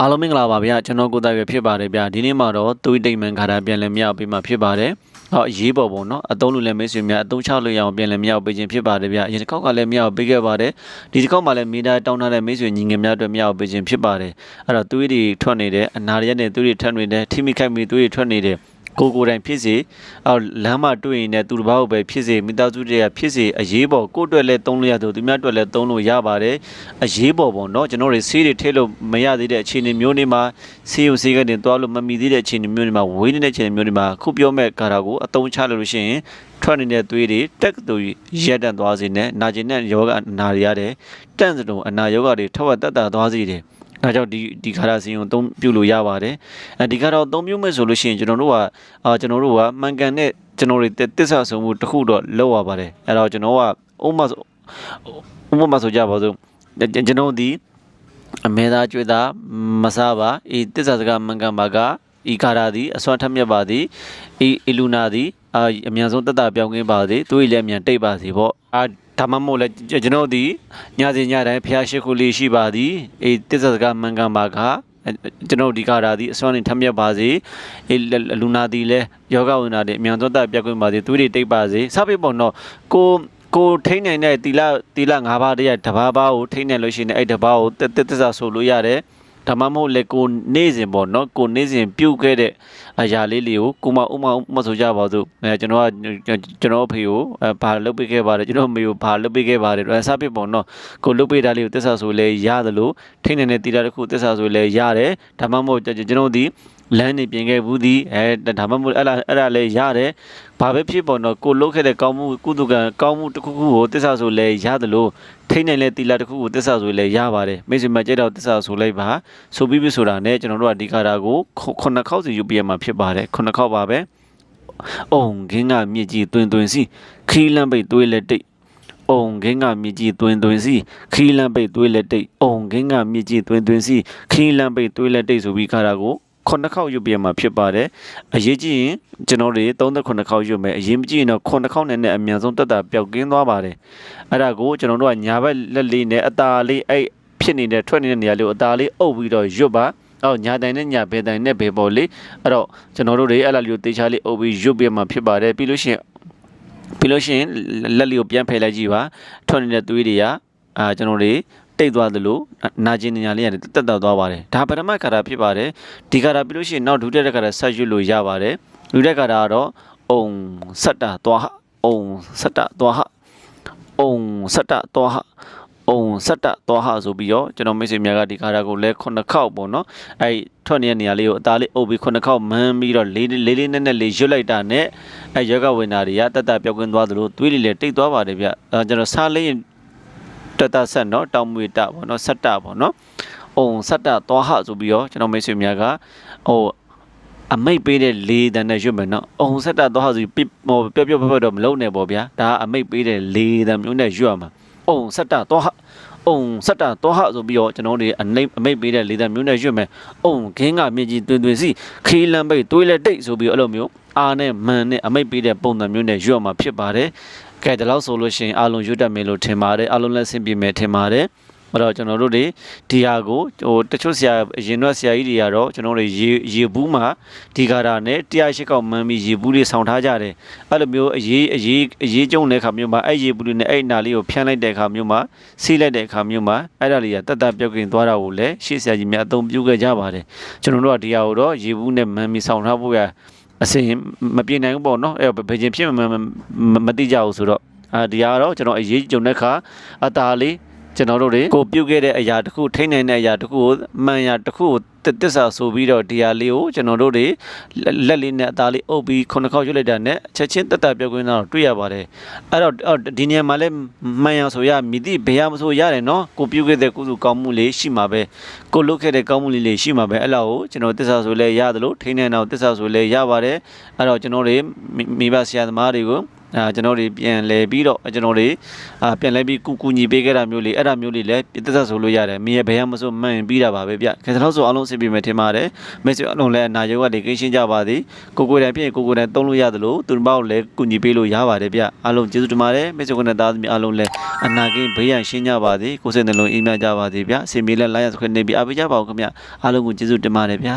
အားလုံးမင်္ဂလာပါဗျာကျွန်တော်ကိုသားပဲဖြစ်ပါတယ်ဗျာဒီနေ့မှာတော့သွေးတိတ်မှန်ခါတာပြန်လည်မြောက်ပေးမှာဖြစ်ပါတယ်ဟောအရေးပေါ်ပေါ့နော်အသုံးလို့လည်းမိတ်ဆွေများအသုံးချလို့ရအောင်ပြန်လည်မြောက်ပေးခြင်းဖြစ်ပါတယ်ဗျာအရင်တစ်ခေါက်ကလည်းမြောက်ပေးခဲ့ပါတယ်ဒီတစ်ခေါက်မှလည်းမိသားတောင်းထားတဲ့မိတ်ဆွေညီငယ်များအတွက်မြောက်ပေးခြင်းဖြစ်ပါတယ်အဲ့တော့သွေးတွေထွက်နေတယ်အနာရရက်နဲ့သွေးတွေထွက်နေတယ်ထိမိခိုက်မိသွေးတွေထွက်နေတယ် ကိုကိုယ်တိုင်ဖြစ်စေအော်လမ်းမှာတွေ့ရင်လည်းသူတစ်ပါးကိုပဲဖြစ်စေမိသားစုတွေကဖြစ်စေအရေးပေါ်ကိုယ့်အတွက်လည်းသုံးလို့ရသူသူများအတွက်လည်းသုံးလို့ရပါတယ်အရေးပေါ်ပေါ့နော်ကျွန်တော်တို့ဆေးတွေထည့်လို့မရသေးတဲ့အခြေအနေမျိုးတွေမှာဆေးရုံဆေးကနေတွားလို့မမီသေးတဲ့အခြေအနေမျိုးတွေမှာဝေးနေတဲ့အခြေအနေမျိုးတွေမှာခုပြောမဲ့ကာရာကိုအသုံးချလို့လို့ရှိရင်ထွက်နေတဲ့သွေးတွေတက်တူရက်တန့်သွားစေနဲ့နာကျင်တဲ့ယောဂနာတွေရတယ်တန့်စတုံအနာယောဂတွေထက်ဝက်တက်တာသွားစေတယ် ဒါကြောင့်ဒီဒီခါရစီရင်ကိုအသုံးပြုလို့ရပါတယ်အဲဒီခါတော့အသုံးပြုမဲ့ဆိုလို့ရှိရင်ကျွန်တော်တို့ကအာကျွန်တော်တို့ကမှန်ကန်တဲ့ကျွန်တော်တွေတစ္ဆာဆုံးမှုတစ်ခုတော့လောက်ရပါတယ်အဲတော့ကျွန်တော်ကဥပမာဆိုဥပမာဆိုကြပါစို့ကျွန်တော်ဒီအမေသားကျွေးသားမစားပါဤတစ္ဆာစကားမှန်ကန်ပါကဤခါရသည်အစွမ်းထက်မြက်ပါသည်ဤအီလူနာသည်အာအမြန်ဆုံးတက်တာပြောင်းကင်းပါသည်သူ့လည်းအမြန်တိတ်ပါစေပေါ့အာ ဒါမှမဟုတ်လဲကျွန်တော်ဒီညစဉ်ညတိုင်းဖျားရှိခုလေးရှိပါသည်အေးတစ္ဆာစကားမှန်ကန်ပါကကျွန်တော်ဒီကာရာဒီအစွမ်းနေထမျက်ပါစေအေးလူနာဒီလဲယောဂဝိနာတွေအမြန်ဆုံးတက်ပြတ်ခွင့်ပါစေသူတွေတိတ်ပါစေစပိပေါ့နော်ကိုကိုထိန်းနိုင်တဲ့တီလာတီလာ၅ပါးတည်းတဘာဘာကိုထိန်းနိုင်လို့ရှိရင်အဲ့တဘာကိုတက်တက်တက်ဆိုလို့ရတယ်ဒါမှမဟုတ်လေကိုနေစဉ်ပေါ့နော်ကိုနေစဉ်ပြုတ်ခဲ့တဲ့ အရာလေးလေးကိုကိုမဥမမဆိုကြပါစို့အဲကျွန်တော်ကကျွန်တော်အဖေကိုအဲဘာလုပ်ပေးခဲ့ပါတယ်ကျွန်တော်အမေကိုဘာလုပ်ပေးခဲ့ပါတယ်အဲစပစ်ပေါ့နော်ကိုလုပ်ပေးတာလေးကိုတစ္ဆာဆိုလဲရတယ်လို့ထိနေနေတဲ့တီတာတစ်ခုတစ္ဆာဆိုလဲရတယ်ဒါမှမဟုတ်ကျွန်တော်ဒီလမ်းနေပြင်ခဲ့ဘူးဒီအဲဒါမှမဟုတ်အဲ့ဒါအဲ့ဒါလဲရတယ်ဘာပဲဖြစ်ပေါ့နော်ကိုလုတ်ခဲ့တဲ့ကောင်းမှုကုသကံကောင်းမှုတစ်ခုခုကိုတစ္ဆာဆိုလဲရတယ်လို့ထိနေလဲတီလာတစ်ခုကိုတစ္ဆာဆိုလဲရပါတယ်မိတ်ဆွေမကြိုက်တော့တစ္ဆာဆိုလိုက်ပါဆိုပြီးပြီဆိုတာနဲ့ကျွန်တော်တို့ကဒီကာတာကိုခုနှစ်ခေါက်စီယူပြရမှာဖြစ်ပါတယ်ခုနှစ်ခေါက်ပါပဲအုံခင်းကမြစ်ကြီးတွင်တွင်စီခီးလမ်းပိတ်သွေးလက်တိတ်အုံခင်းကမြစ်ကြီးတွင်တွင်စီခီးလမ်းပိတ်သွေးလက်တိတ်အုံခင်းကမြစ်ကြီးတွင်တွင်စီခီးလမ်းပိတ်သွေးလက်တိတ်ဆိုပြီးခါတာကိုခုနှစ်ခေါက်ယူပြမှာဖြစ်ပါတယ်အရေးကြီးရင်ကျွန်တော်တွေ39ခေါက်ယူမယ်အရင်မကြည့်ရင်တော့9ခေါက်နဲ့နဲ့အမြန်ဆုံးတက်တာပျောက်ကင်းသွားပါတယ်အဲ့ဒါကိုကျွန်တော်တို့ကညာဘက်လက်လေးနဲ့အตาလေးအဲ့ဖြစ်နေတဲ့ထွက်နေတဲ့နေရာလေးကိုအตาလေးအုပ်ပြီးတော့ရွတ်ပါ အော်ညာတိုင်နဲ့ညာဘဲတိုင်နဲ့ဘဲပေါ်လေးအဲ့တော့ကျွန်တော်တို့တွေအဲ့လိုလေးကိုတေချာလေးအုပ်ပြီးရွတ်ပြမှာဖြစ်ပါတယ်ပြီးလို့ရှိရင်ပြီးလို့ရှိရင်လက်လေးကိုပြန်ဖယ်လိုက်ကြည့်ပါထွက်နေတဲ့သွေးတွေကအာကျွန်တော်တွေတိတ်သွားသလိုနာကျင်နေညာလေးရတယ်တက်တက်သွားပါတယ်ဒါပထမကာတာဖြစ်ပါတယ်ဒီကာတာပြီးလို့ရှိရင်နောက်ဒုတိယကာတာဆက်ရွတ်လို့ရပါတယ်ဒုတိယကာတာကတော့အုံဆက်တာသွားဟအုံဆက်တာသွားဟအုံဆက်တာသွားဟ အုံဆက်တာသွားဟဆိုပြီးတော့ကျွန်တော်မိတ်ဆွေများကဒီကာတာကိုလဲခုနှစ်ခေါက်ပေါ့နော်အဲ့ထွက်နေတဲ့နေရာလေးကိုအသားလေးအုပ်ပြီးခုနှစ်ခေါက်မန်းပြီးတော့လေးလေးလေးနဲ့နဲ့လေးရွတ်လိုက်တာနဲ့အဲ့ယောဂဝိနာတွေကတက်တက်ပြောက်ကွင်းသွားသလိုသွေးလေးလည်းတိတ်သွားပါတယ်ဗျအဲကျွန်တော်စားလေးတတဆက်နော်တောင်မွေတပေါ့နော်ဆက်တပေါ့နော်အုံဆက်တသွားဟဆိုပြီးတော့ကျွန်တော်မိတ်ဆွေများကဟိုအမိတ်ပေးတဲ့လေးတန်းနဲ့ရွတ်မယ်နော်အုံဆက်တသွားဟဆိုပြီးဟိုပျော့ပျော့ဖက်ဖက်တော့မလုံးနဲ့ပေါ့ဗျာဒါကအမိတ်ပေးတဲ့လေးတန်းမျိုးနဲ့ရွတ်ရမှာ အုံဆက်တသွားဟအုံဆက်တာတော့ဟဆိုပြီးတော့ကျွန်တော်တို့အနိမ့်အမိတ်ပေးတဲ့လေးတန်းမျိုးနဲ့ရွတ်မယ်အုံခင်းကမြင့်ကြီးတွင်တွင်စီခီးလမ်းပိတ်တွေးလက်တိတ်ဆိုပြီးအဲ့လိုမျိုးအာနဲ့မန်နဲ့အမိတ်ပေးတဲ့ပုံစံမျိုးနဲ့ရွတ်မှာဖြစ်ပါတယ်ကဲဒီလောက်ဆိုလို့ရှိရင်အလုံးရွတ်တတ်မယ်လို့ထင်ပါတယ်အလုံးလက်ဆင်ပြေမယ်ထင်ပါတယ် အဲ့တော့ကျွန်တော်တို့တွေဒီဟာကိုဟိုတချို့ဆရာရင်တော့ဆရာကြီးတွေကတော့ကျွန်တော်တို့ရေရေဘူးမှာဒီကာတာနဲ့108ကောက်မှန်းပြီးရေဘူးတွေဆောင်းထားကြတယ်အဲ့လိုမျိုးအရေးအရေးအရေးကျုံတဲ့ခါမျိုးမှာအဲ့ရေဘူးတွေနဲ့အဲ့နာလေးကိုဖြန်းလိုက်တဲ့ခါမျိုးမှာစီးလိုက်တဲ့ခါမျိုးမှာအဲ့ဒါလေးကတက်တက်ပြုတ်ကင်သွားတာကိုလည်းရှေ့ဆရာကြီးများအသုံးပြုခဲ့ကြပါတယ်ကျွန်တော်တို့ကဒီဟာကိုတော့ရေဘူးနဲ့မှန်းပြီးဆောင်းထားဖို့ရအစင်မပြေနိုင်ဘူးပေါ့နော်အဲ့ဘယ်ချင်းဖြစ်မမသိကြဘူးဆိုတော့အာဒီဟာတော့ကျွန်တော်အရေးကြုံတဲ့ခါအตาလေး ကျွန်တော်တို့တွေကိုပြုတ်ခဲ့တဲ့အရာတစ်ခုထိနိုင်တဲ့အရာတစ်ခုကိုမှန်ရာတစ်ခုကိုတစ္ဆာဆိုပြီးတော့ဒီဟာလေးကိုကျွန်တော်တို့တွေလက်လေးနဲ့အသားလေးအုပ်ပြီးခုနှစ်ခေါက်ရွတ်လိုက်တာနဲ့ချက်ချင်းတက်တက်ပြောကွင်းတော့တွေ့ရပါတယ်အဲ့တော့ဒီနေရာမှာလည်းမှန်ရဆိုရမြည်သည့်ဘယ်ဟာမဆိုရတယ်နော်ကိုပြုတ်ခဲ့တဲ့ကုသကောင်းမှုလေးရှိမှာပဲကိုလုပ်ခဲ့တဲ့ကောင်းမှုလေးလေးရှိမှာပဲအဲ့လောက်ကိုကျွန်တော်တစ္ဆာဆိုလဲရတယ်လို့ထိနိုင်တော့တစ္ဆာဆိုလဲရပါတယ်အဲ့တော့ကျွန်တော်တွေမိဘဆရာသမားတွေကို အာကျွန်တော်တို့ပြန်လဲပြီးတော့ကျွန်တော်တို့အာပြန်လဲပြီးကူကူညီပေးခဲ့တာမျိုးလေးအဲ့ဒါမျိုးလေးလည်းပြသက်သက်ဆိုလို့ရတယ်မင်းရဲ့ဘယ်မှမဆိုမှန်ပြီးတာပါပဲဗျခင်ဗျားတို့ဆိုအားလုံးအဆင်ပြေမယ်ထင်ပါတယ်မိတ်ဆွေအလုံးလည်းအနာရောဂါတွေကိန်းရှင်းကြပါသည်ကိုကိုယ်တိုင်ဖြစ်ရင်ကိုကိုယ်တိုင်သုံးလို့ရတယ်လို့သူတို့ဘောက်လည်းကူညီပေးလို့ရပါတယ်ဗျအားလုံးကျေးဇူးတင်ပါတယ်မိတ်ဆွေကနဲ့သားသမီးအားလုံးလည်းအနာကင်းဘေးရန်ရှင်းကြပါသည်ကိုယ်စိတ်နှလုံးအေးမြကြပါသည်ဗျအစီအမေလည်းလိုက်ရစခွင့်နေပြီးအားပေးကြပါဦးခင်ဗျအားလုံးကိုကျေးဇူးတင်ပါတယ်ဗျ